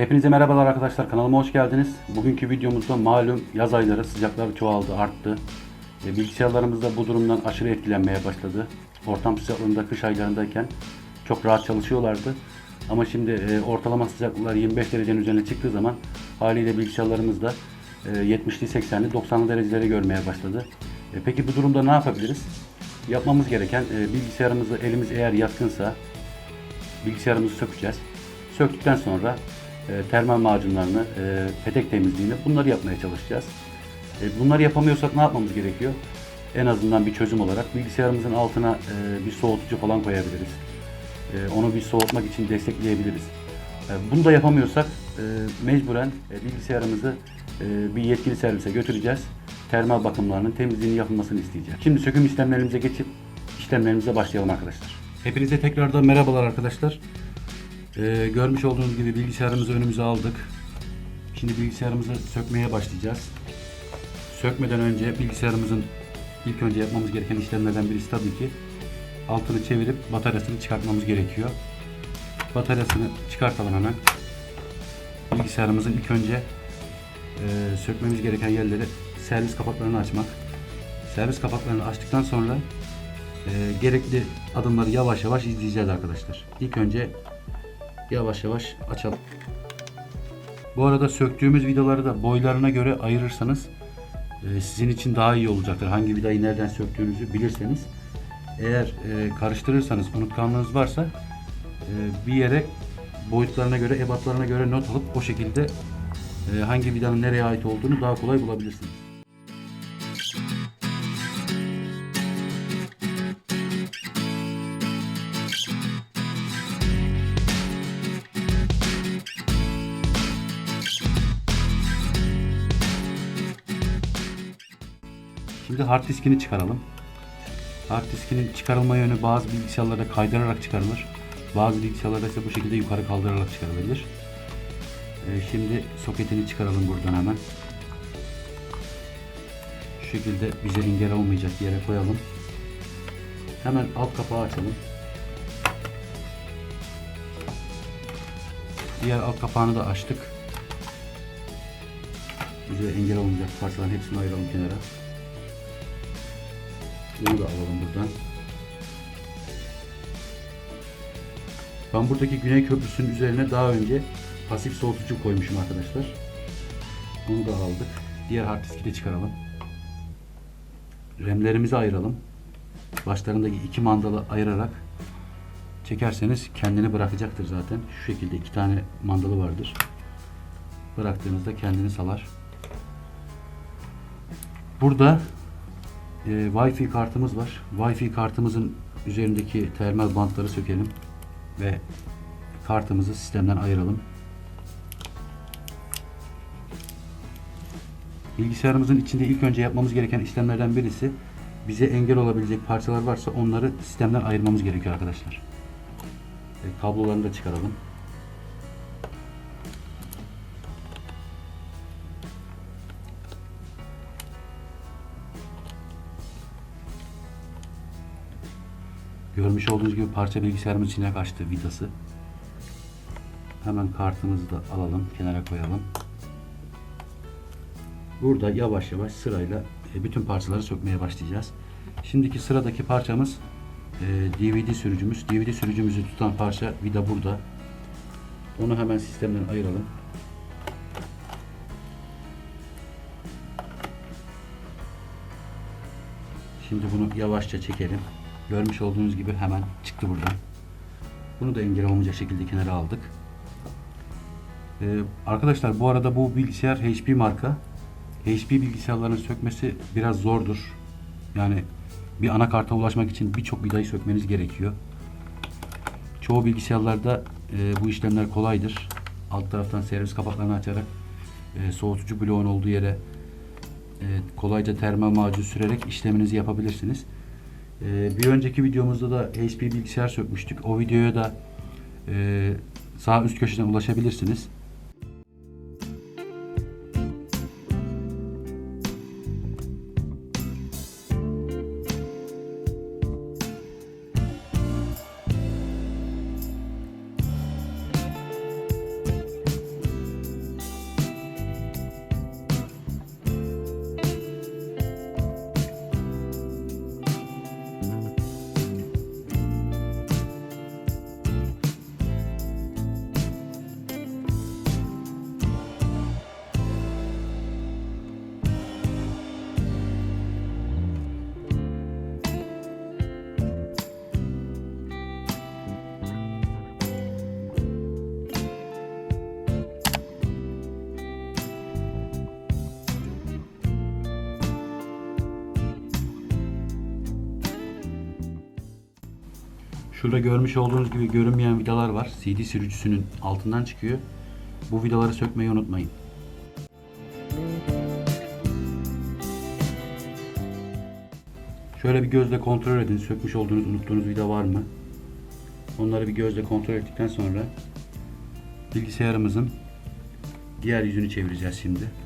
Hepinize merhabalar arkadaşlar kanalıma hoş geldiniz. Bugünkü videomuzda malum yaz ayları sıcaklar çoğaldı arttı. E, bilgisayarlarımız da bu durumdan aşırı etkilenmeye başladı. Ortam sıcaklığında kış aylarındayken çok rahat çalışıyorlardı. Ama şimdi e, ortalama sıcaklıklar 25 derecenin üzerine çıktığı zaman haliyle bilgisayarlarımız da e, 70'li 80'li 90'lı dereceleri görmeye başladı. E, peki bu durumda ne yapabiliriz? Yapmamız gereken e, bilgisayarımızı elimiz eğer yatkınsa bilgisayarımızı sökeceğiz. Söktükten sonra termal macunlarını, e, petek temizliğini bunları yapmaya çalışacağız. E, bunları yapamıyorsak ne yapmamız gerekiyor? En azından bir çözüm olarak bilgisayarımızın altına e, bir soğutucu falan koyabiliriz. E, onu bir soğutmak için destekleyebiliriz. E, bunu da yapamıyorsak e, mecburen e, bilgisayarımızı e, bir yetkili servise götüreceğiz. Termal bakımlarının temizliğini yapılmasını isteyeceğiz. Şimdi söküm işlemlerimize geçip işlemlerimize başlayalım arkadaşlar. Hepinize tekrardan merhabalar arkadaşlar. Ee, görmüş olduğunuz gibi bilgisayarımızı önümüze aldık. Şimdi bilgisayarımızı sökmeye başlayacağız. Sökmeden önce bilgisayarımızın ilk önce yapmamız gereken işlemlerden birisi tabii ki altını çevirip bataryasını çıkartmamız gerekiyor. Bataryasını çıkartalım hemen. Bilgisayarımızın ilk önce e, sökmemiz gereken yerleri servis kapaklarını açmak. Servis kapaklarını açtıktan sonra e, gerekli adımları yavaş yavaş izleyeceğiz arkadaşlar. İlk önce yavaş yavaş açalım. Bu arada söktüğümüz vidaları da boylarına göre ayırırsanız e, sizin için daha iyi olacaktır. Hangi vidayı nereden söktüğünüzü bilirseniz. Eğer e, karıştırırsanız unutkanlığınız varsa e, bir yere boyutlarına göre, ebatlarına göre not alıp o şekilde hangi vidanın nereye ait olduğunu daha kolay bulabilirsiniz. Hard diskini çıkaralım. Hard diskinin çıkarılma yönü bazı bilgisayarlarda kaydırarak çıkarılır. Bazı bilgisayarlarda ise bu şekilde yukarı kaldırarak çıkarılabilir. Ee, şimdi soketini çıkaralım buradan hemen. Şu şekilde bize engel olmayacak yere koyalım. Hemen alt kapağı açalım. Diğer alt kapağını da açtık. Bize engel olmayacak parçaların hepsini ayıralım kenara. Bunu da alalım buradan. Ben buradaki Güney Köprüsü'nün üzerine daha önce pasif soğutucu koymuşum arkadaşlar. Bunu da aldık. Diğer hard diski de çıkaralım. RAM'lerimizi ayıralım. Başlarındaki iki mandalı ayırarak çekerseniz kendini bırakacaktır zaten. Şu şekilde iki tane mandalı vardır. Bıraktığınızda kendini salar. Burada e, Wi-Fi kartımız var. Wi-Fi kartımızın üzerindeki termal bantları sökelim ve kartımızı sistemden ayıralım. Bilgisayarımızın içinde ilk önce yapmamız gereken işlemlerden birisi bize engel olabilecek parçalar varsa onları sistemden ayırmamız gerekiyor arkadaşlar. E, kablolarını da çıkaralım. Görmüş olduğunuz gibi parça bilgisayarımız içine kaçtı vidası. Hemen kartımızı da alalım, kenara koyalım. Burada yavaş yavaş sırayla e, bütün parçaları sökmeye başlayacağız. Şimdiki sıradaki parçamız e, DVD sürücümüz. DVD sürücümüzü tutan parça vida burada. Onu hemen sistemden ayıralım. Şimdi bunu yavaşça çekelim. Görmüş olduğunuz gibi hemen çıktı buradan. Bunu da engel olmayacak şekilde kenara aldık. Ee, arkadaşlar bu arada bu bilgisayar HP marka. HP bilgisayarların sökmesi biraz zordur. Yani bir anakarta ulaşmak için birçok vidayı sökmeniz gerekiyor. Çoğu bilgisayarlarda e, bu işlemler kolaydır. Alt taraftan servis kapaklarını açarak e, soğutucu bloğun olduğu yere e, kolayca termal macun sürerek işleminizi yapabilirsiniz. E, bir önceki videomuzda da HP bilgisayar sökmüştük. O videoya da e, sağ üst köşeden ulaşabilirsiniz. Şurada görmüş olduğunuz gibi görünmeyen vidalar var. CD sürücüsünün altından çıkıyor. Bu vidaları sökmeyi unutmayın. Şöyle bir gözle kontrol edin. Sökmüş olduğunuz, unuttuğunuz vida var mı? Onları bir gözle kontrol ettikten sonra bilgisayarımızın diğer yüzünü çevireceğiz şimdi.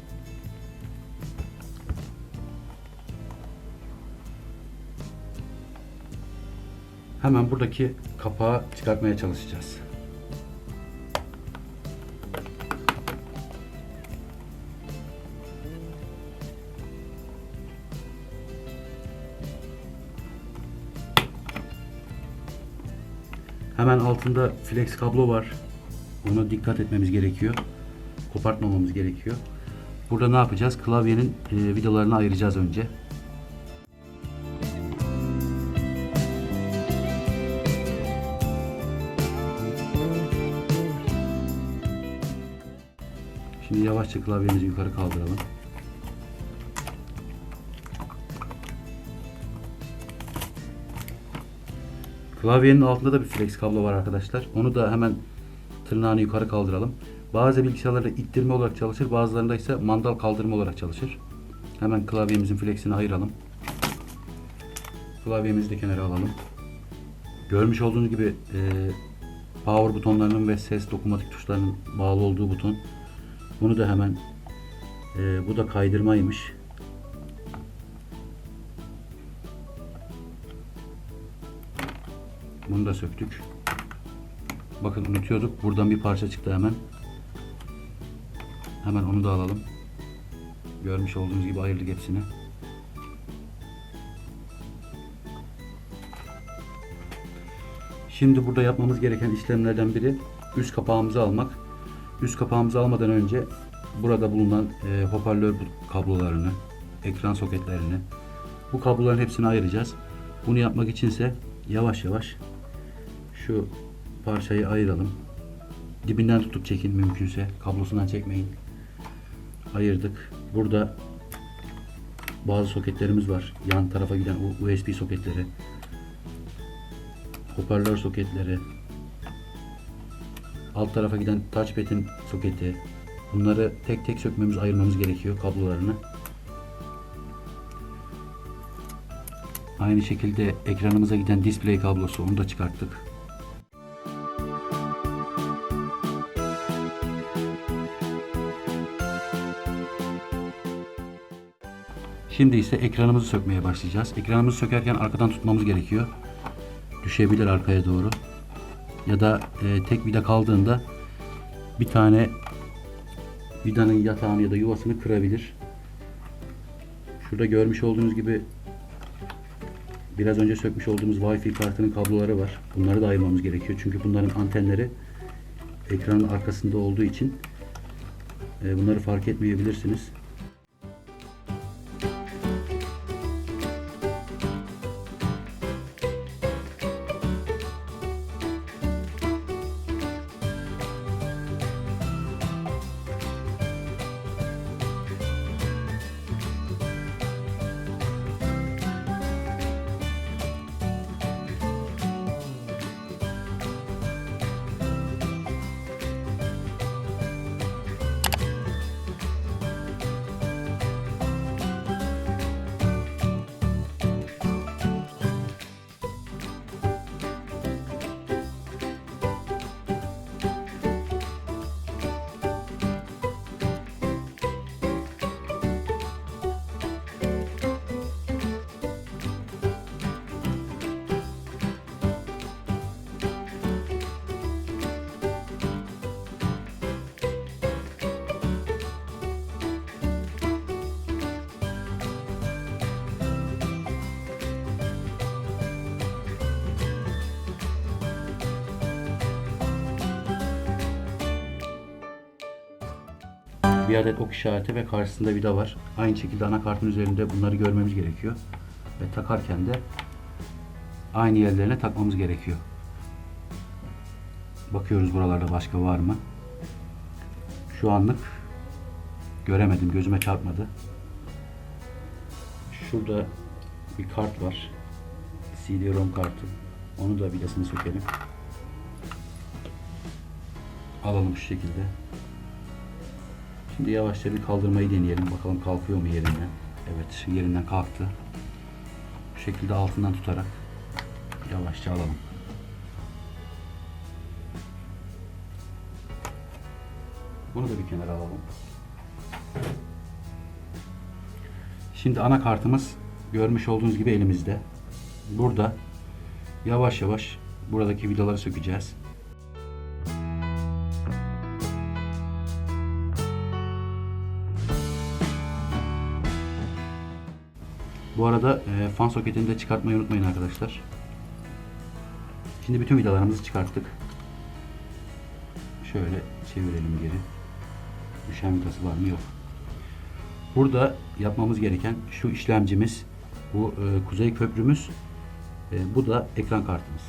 Hemen buradaki kapağı çıkartmaya çalışacağız. Hemen altında flex kablo var. Ona dikkat etmemiz gerekiyor. Kopartmamamız gerekiyor. Burada ne yapacağız? Klavyenin e, vidalarını ayıracağız önce. Şimdi yavaşça klavyemizi yukarı kaldıralım. Klavyenin altında da bir flex kablo var arkadaşlar. Onu da hemen tırnağını yukarı kaldıralım. Bazı bilgisayarlarda ittirme olarak çalışır, bazılarında ise mandal kaldırma olarak çalışır. Hemen klavyemizin flexini ayıralım. Klavyemizi de kenara alalım. Görmüş olduğunuz gibi e, power butonlarının ve ses dokunmatik tuşlarının bağlı olduğu buton. Bunu da hemen e, bu da kaydırmaymış. Bunu da söktük. Bakın unutuyorduk. Buradan bir parça çıktı hemen. Hemen onu da alalım. Görmüş olduğunuz gibi ayırdık hepsini. Şimdi burada yapmamız gereken işlemlerden biri üst kapağımızı almak. Üst kapağımızı almadan önce burada bulunan e, hoparlör kablolarını, ekran soketlerini, bu kabloların hepsini ayıracağız. Bunu yapmak içinse yavaş yavaş şu parçayı ayıralım. Dibinden tutup çekin mümkünse. Kablosundan çekmeyin. Ayırdık. Burada bazı soketlerimiz var. Yan tarafa giden USB soketleri. Hoparlör soketleri. Alt tarafa giden touchpad'in soketi. Bunları tek tek sökmemiz, ayırmamız gerekiyor kablolarını. Aynı şekilde ekranımıza giden display kablosu onu da çıkarttık. Şimdi ise ekranımızı sökmeye başlayacağız. Ekranımızı sökerken arkadan tutmamız gerekiyor. Düşebilir arkaya doğru. Ya da e, tek vida kaldığında bir tane vidanın yatağını ya da yuvasını kırabilir. Şurada görmüş olduğunuz gibi biraz önce sökmüş olduğumuz Wi-Fi kartının kabloları var. Bunları da ayırmamız gerekiyor. Çünkü bunların antenleri ekranın arkasında olduğu için e, bunları fark etmeyebilirsiniz. Bir adet ok işareti ve karşısında vida var. Aynı şekilde anakartın üzerinde bunları görmemiz gerekiyor. Ve takarken de aynı yerlerine takmamız gerekiyor. Bakıyoruz buralarda başka var mı? Şu anlık göremedim, gözüme çarpmadı. Şurada bir kart var. CD-ROM kartı. Onu da vidasını sökelim. Alalım şu şekilde. Şimdi yavaşça bir kaldırmayı deneyelim. Bakalım kalkıyor mu yerinden. Evet yerinden kalktı. Bu şekilde altından tutarak yavaşça alalım. Bunu da bir kenara alalım. Şimdi anakartımız görmüş olduğunuz gibi elimizde. Burada yavaş yavaş buradaki vidaları sökeceğiz. Bu arada e, fan soketini de çıkartmayı unutmayın arkadaşlar. Şimdi bütün vidalarımızı çıkarttık. Şöyle çevirelim geri. Düşen vidası var mı? Yok. Burada yapmamız gereken şu işlemcimiz, bu e, kuzey köprümüz, e, bu da ekran kartımız.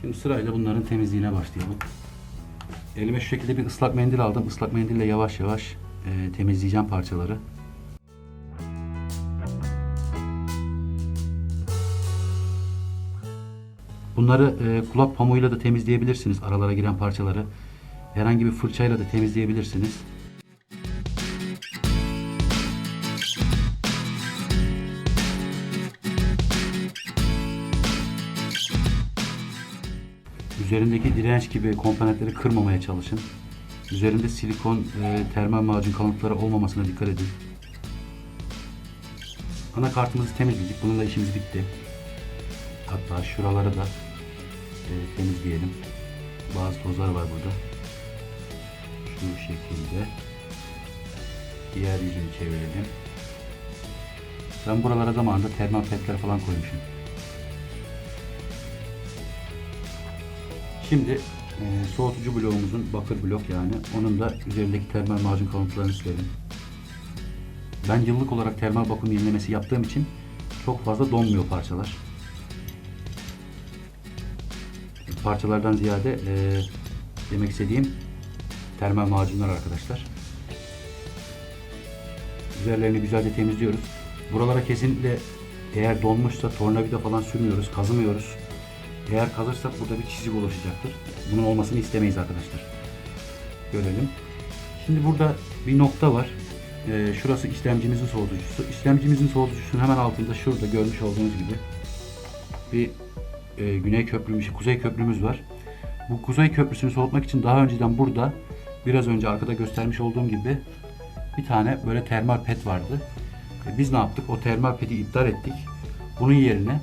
Şimdi sırayla bunların temizliğine başlayalım. Elime şu şekilde bir ıslak mendil aldım. Islak mendille yavaş yavaş e, temizleyeceğim parçaları. Bunları e, kulak pamuğuyla da temizleyebilirsiniz aralara giren parçaları. Herhangi bir fırçayla da temizleyebilirsiniz. Üzerindeki direnç gibi komponentleri kırmamaya çalışın. Üzerinde silikon, e, termal macun kalıntıları olmamasına dikkat edin. Anakartımızı temizledik. Bununla işimiz bitti. Hatta şuraları da e, temizleyelim. Bazı tozlar var burada. Şu şekilde. Diğer yüzünü çevirelim. Ben buralara zamanında termal petler falan koymuşum. Şimdi e, soğutucu bloğumuzun bakır blok yani onun da üzerindeki termal macun kalıntılarını silelim. Ben yıllık olarak termal bakım yenilemesi yaptığım için çok fazla donmuyor parçalar. Parçalardan ziyade e, demek istediğim termal macunlar arkadaşlar. Üzerlerini güzelce temizliyoruz. Buralara kesinlikle eğer donmuşsa tornavida falan sürmüyoruz, kazımıyoruz. Eğer kazırsak burada bir çizik oluşacaktır. Bunun olmasını istemeyiz arkadaşlar. Görelim. Şimdi burada bir nokta var. Ee, şurası işlemcimizin soğutucusu. İşlemcimizin soğutucusunun hemen altında şurada görmüş olduğunuz gibi bir e, güney köprümüz, kuzey köprümüz var. Bu kuzey köprüsünü soğutmak için daha önceden burada biraz önce arkada göstermiş olduğum gibi bir tane böyle termal pet vardı. E, biz ne yaptık? O termal peti iptal ettik. Bunun yerine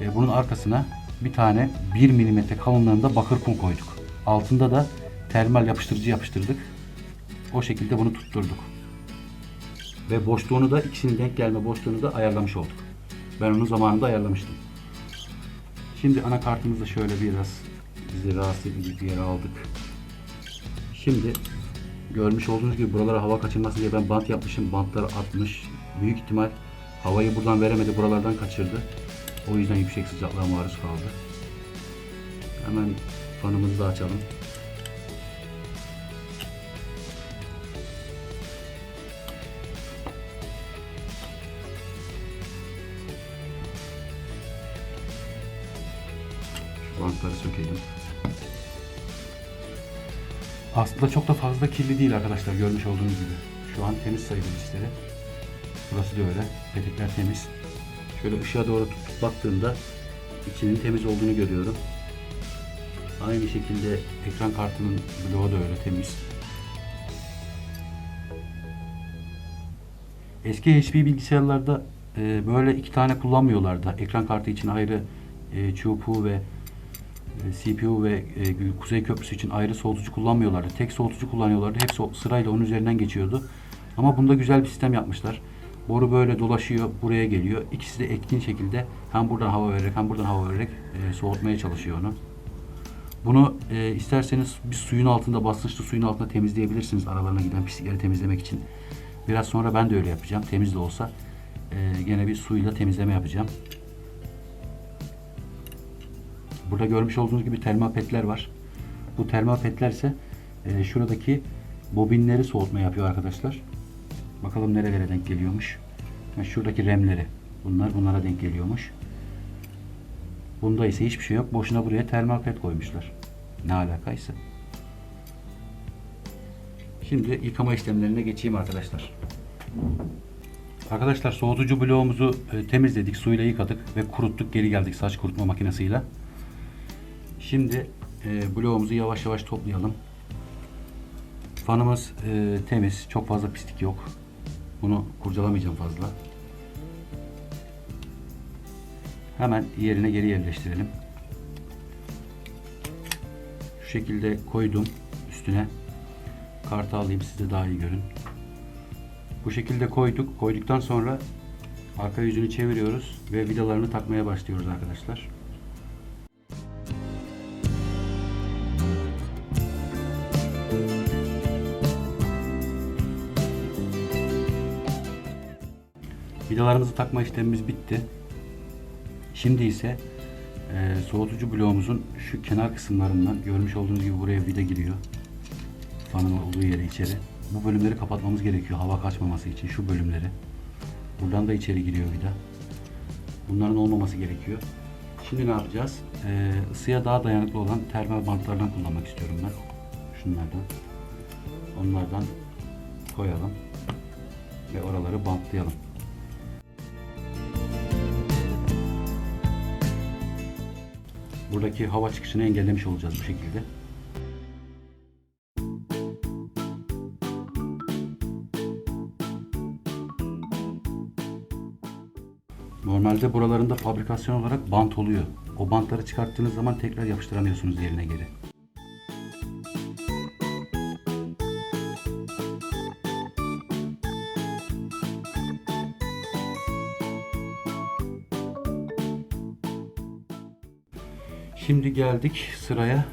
e, bunun arkasına bir tane 1 mm kalınlığında bakır kum koyduk. Altında da termal yapıştırıcı yapıştırdık. O şekilde bunu tutturduk. Ve boşluğunu da ikisinin denk gelme boşluğunu da ayarlamış olduk. Ben onu zamanında ayarlamıştım. Şimdi anakartımızı şöyle biraz bizi rahatsız edici bir yere aldık. Şimdi görmüş olduğunuz gibi buralara hava kaçırması diye ben bant yapmışım. Bantları atmış. Büyük ihtimal havayı buradan veremedi. Buralardan kaçırdı. O yüzden yüksek sıcaklığa maruz kaldı. Hemen fanımızı da açalım. Aslında çok da fazla kirli değil arkadaşlar görmüş olduğunuz gibi. Şu an temiz sayılır içleri. Burası da öyle. Petekler temiz. Şöyle ışığa doğru tutup baktığımda içinin temiz olduğunu görüyorum. Aynı şekilde ekran kartının bloğu da öyle temiz. Eski HP bilgisayarlarda e, böyle iki tane kullanmıyorlardı. Ekran kartı için ayrı e, çubuğu ve CPU ve e, Kuzey Köprüsü için ayrı soğutucu kullanmıyorlardı. Tek soğutucu kullanıyorlardı. Hepsi sırayla onun üzerinden geçiyordu. Ama bunda güzel bir sistem yapmışlar. Boru böyle dolaşıyor, buraya geliyor. İkisi de etkin şekilde hem buradan hava vererek hem buradan hava vererek e, soğutmaya çalışıyor onu. Bunu e, isterseniz bir suyun altında, basınçlı suyun altında temizleyebilirsiniz aralarına giden pislikleri temizlemek için. Biraz sonra ben de öyle yapacağım. Temiz de olsa e, gene bir suyla temizleme yapacağım. Burada görmüş olduğunuz gibi termal petler var. Bu termal petler ise e, şuradaki bobinleri soğutma yapıyor arkadaşlar. Bakalım nerelere denk geliyormuş. Ha, şuradaki remleri. Bunlar bunlara denk geliyormuş. Bunda ise hiçbir şey yok. Boşuna buraya termal pet koymuşlar. Ne alakaysa. Şimdi yıkama işlemlerine geçeyim arkadaşlar. Arkadaşlar soğutucu bloğumuzu e, temizledik, suyla yıkadık ve kuruttuk. Geri geldik saç kurutma makinesiyle. Şimdi e, bloğumuzu yavaş yavaş toplayalım. Fanımız e, temiz, çok fazla pislik yok. Bunu kurcalamayacağım fazla. Hemen yerine geri yerleştirelim. Şu şekilde koydum üstüne. Kartı alayım siz de daha iyi görün. Bu şekilde koyduk. Koyduktan sonra arka yüzünü çeviriyoruz ve vidalarını takmaya başlıyoruz arkadaşlar. Takma işlemimiz bitti. Şimdi ise e, soğutucu bloğumuzun şu kenar kısımlarından görmüş olduğunuz gibi buraya vida giriyor. Fanın olduğu yere içeri. Bu bölümleri kapatmamız gerekiyor hava kaçmaması için şu bölümleri. Buradan da içeri giriyor vida. Bunların olmaması gerekiyor. Şimdi ne yapacağız? Ee, ısıya daha dayanıklı olan termal bantlardan kullanmak istiyorum ben. Şunlardan. Onlardan koyalım. Ve oraları bantlayalım. Buradaki hava çıkışını engellemiş olacağız bu şekilde. Normalde buralarında fabrikasyon olarak bant oluyor. O bantları çıkarttığınız zaman tekrar yapıştıramıyorsunuz yerine geri. Şimdi geldik sıraya.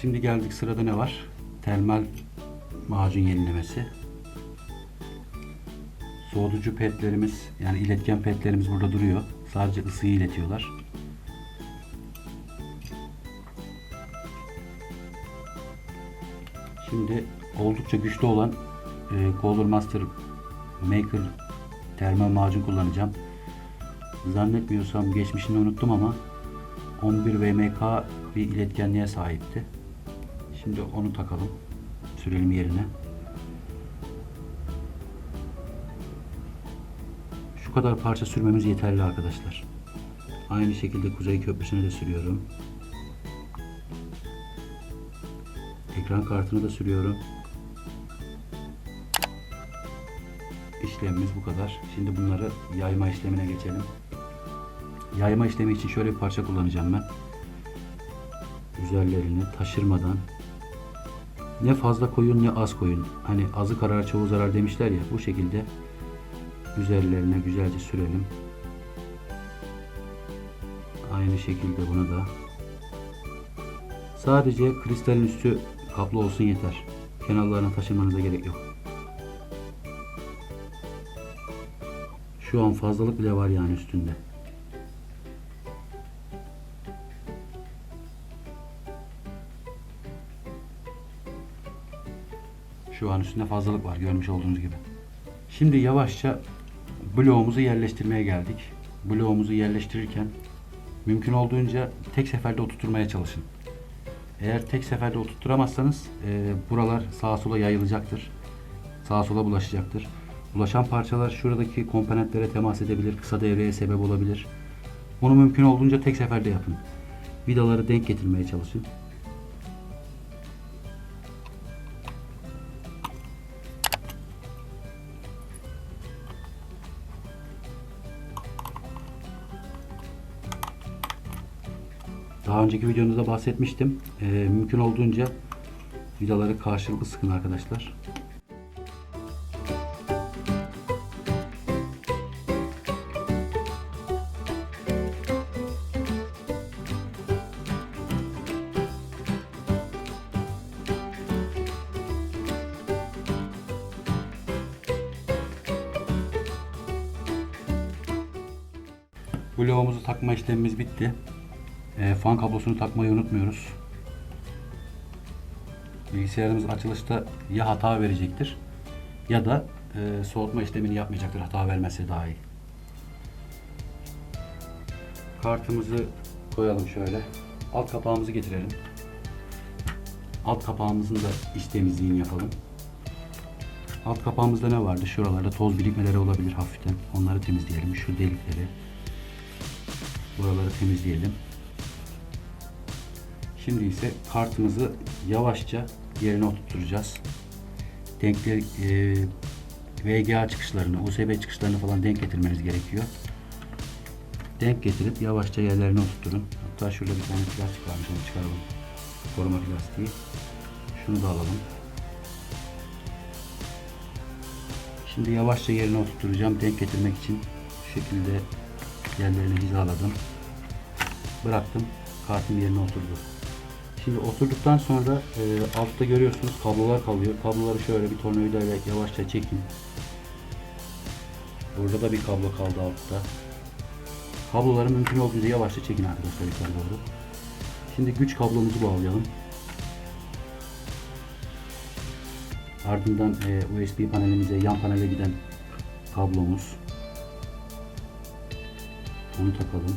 Şimdi geldik sırada ne var? Termal macun yenilemesi. Soğutucu petlerimiz yani iletken petlerimiz burada duruyor. Sadece ısıyı iletiyorlar. Şimdi oldukça güçlü olan e, Color Master Maker termal macun kullanacağım. Zannetmiyorsam geçmişini unuttum ama 11 VMK bir iletkenliğe sahipti. Şimdi onu takalım. Sürelim yerine. Şu kadar parça sürmemiz yeterli arkadaşlar. Aynı şekilde Kuzey Köprüsü'ne de sürüyorum. Ekran kartını da sürüyorum. İşlemimiz bu kadar. Şimdi bunları yayma işlemine geçelim. Yayma işlemi için şöyle bir parça kullanacağım ben. Üzerlerini taşırmadan ne fazla koyun ne az koyun. Hani azı karar çoğu zarar demişler ya bu şekilde üzerlerine güzelce sürelim. Aynı şekilde bunu da. Sadece kristalin üstü kaplı olsun yeter. Kenarlarına taşımanıza gerek yok. Şu an fazlalık bile var yani üstünde. Şu an üstünde fazlalık var görmüş olduğunuz gibi. Şimdi yavaşça bloğumuzu yerleştirmeye geldik. Bloğumuzu yerleştirirken mümkün olduğunca tek seferde oturtmaya çalışın. Eğer tek seferde oturtturamazsanız e, buralar sağa sola yayılacaktır. Sağa sola bulaşacaktır. Bulaşan parçalar şuradaki komponentlere temas edebilir, kısa devreye sebep olabilir. Bunu mümkün olduğunca tek seferde yapın. Vidaları denk getirmeye çalışın. Daha önceki videomuzda bahsetmiştim. Ee, mümkün olduğunca vidaları karşılıklı sıkın arkadaşlar. Bloğumuzu takma işlemimiz bitti. E, fan kablosunu takmayı unutmuyoruz. Bilgisayarımız açılışta ya hata verecektir ya da e, soğutma işlemini yapmayacaktır hata vermesi daha iyi. Kartımızı koyalım şöyle. Alt kapağımızı getirelim. Alt kapağımızın da iç temizliğini yapalım. Alt kapağımızda ne vardı? Şuralarda toz birikmeleri olabilir hafiften. Onları temizleyelim. Şu delikleri. Buraları temizleyelim. Şimdi ise kartımızı yavaşça yerine oturtacağız. Denkler e, VGA çıkışlarını, USB çıkışlarını falan denk getirmeniz gerekiyor. Denk getirip yavaşça yerlerine oturtturun. Hatta şurada bir tane plastik varmış onu çıkaralım. Koruma plastiği. Şunu da alalım. Şimdi yavaşça yerine oturtturacağım. Denk getirmek için şu şekilde yerlerini hizaladım. Bıraktım. Kartım yerine oturdu. Şimdi oturduktan sonra e, altta görüyorsunuz kablolar kalıyor. Kabloları şöyle bir tornavidayla yavaşça çekin. Burada da bir kablo kaldı altta. Kabloları mümkün olduğunca yavaşça çekin arkadaşlar yukarı doğru. Şimdi güç kablomuzu bağlayalım. Ardından e, USB panelimize yan panele giden kablomuz. Onu takalım.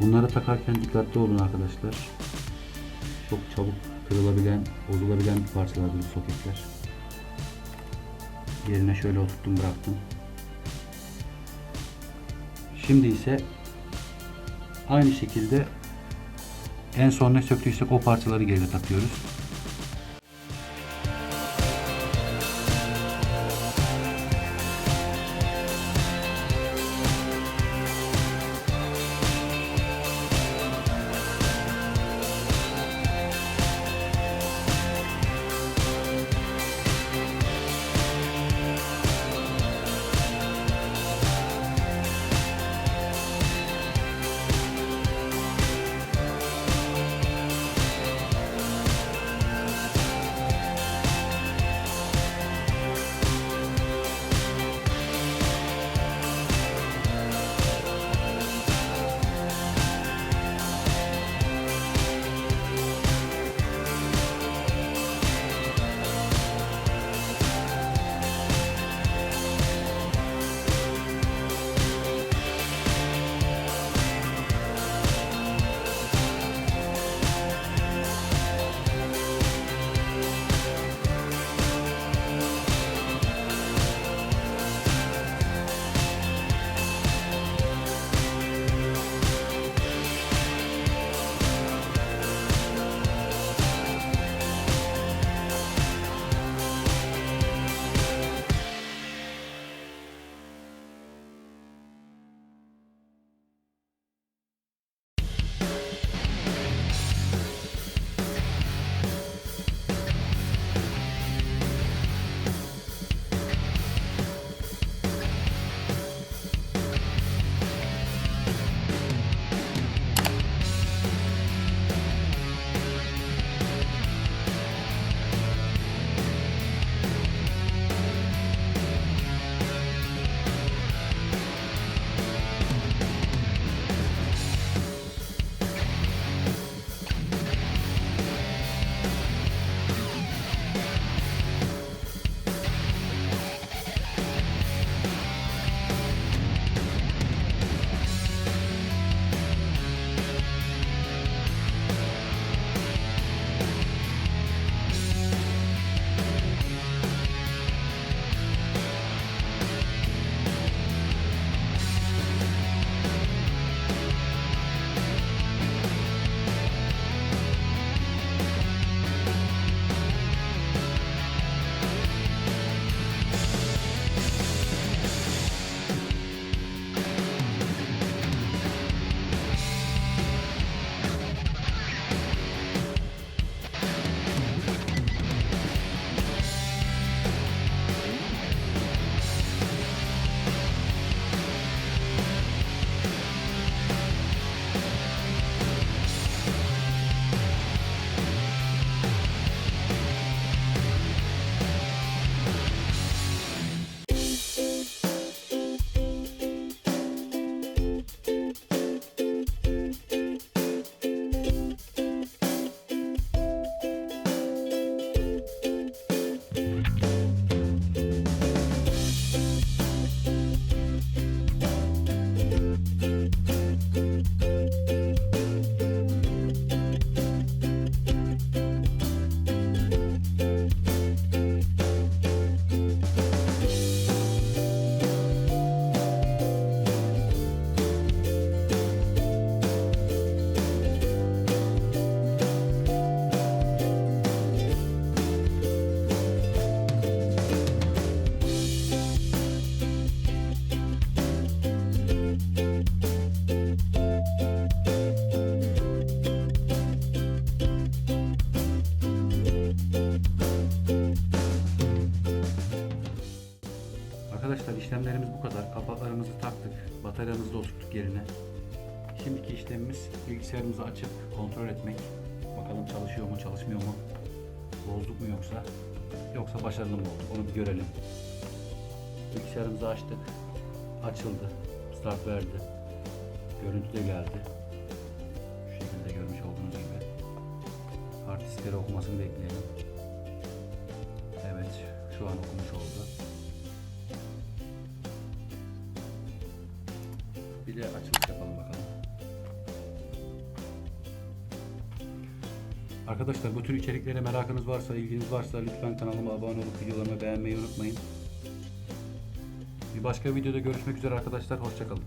Bunları takarken dikkatli olun arkadaşlar. Çok çabuk kırılabilen, bozulabilen parçalardır bu soketler. Yerine şöyle oturttum bıraktım. Şimdi ise aynı şekilde en son ne söktüysek o parçaları geri takıyoruz. İşlemimiz bilgisayarımızı açıp kontrol etmek. Bakalım çalışıyor mu, çalışmıyor mu? Bozduk mu yoksa? Yoksa başarılı mı olduk? Onu bir görelim. Bilgisayarımızı açtık. Açıldı. Start verdi. Görüntü de geldi. Şu şekilde görmüş olduğunuz gibi. Artistleri okumasını bekleyelim. Evet, şu an okumuş oldu. Bir de açılış Arkadaşlar bu tür içeriklere merakınız varsa, ilginiz varsa lütfen kanalıma abone olup videolarımı beğenmeyi unutmayın. Bir başka videoda görüşmek üzere arkadaşlar. Hoşçakalın.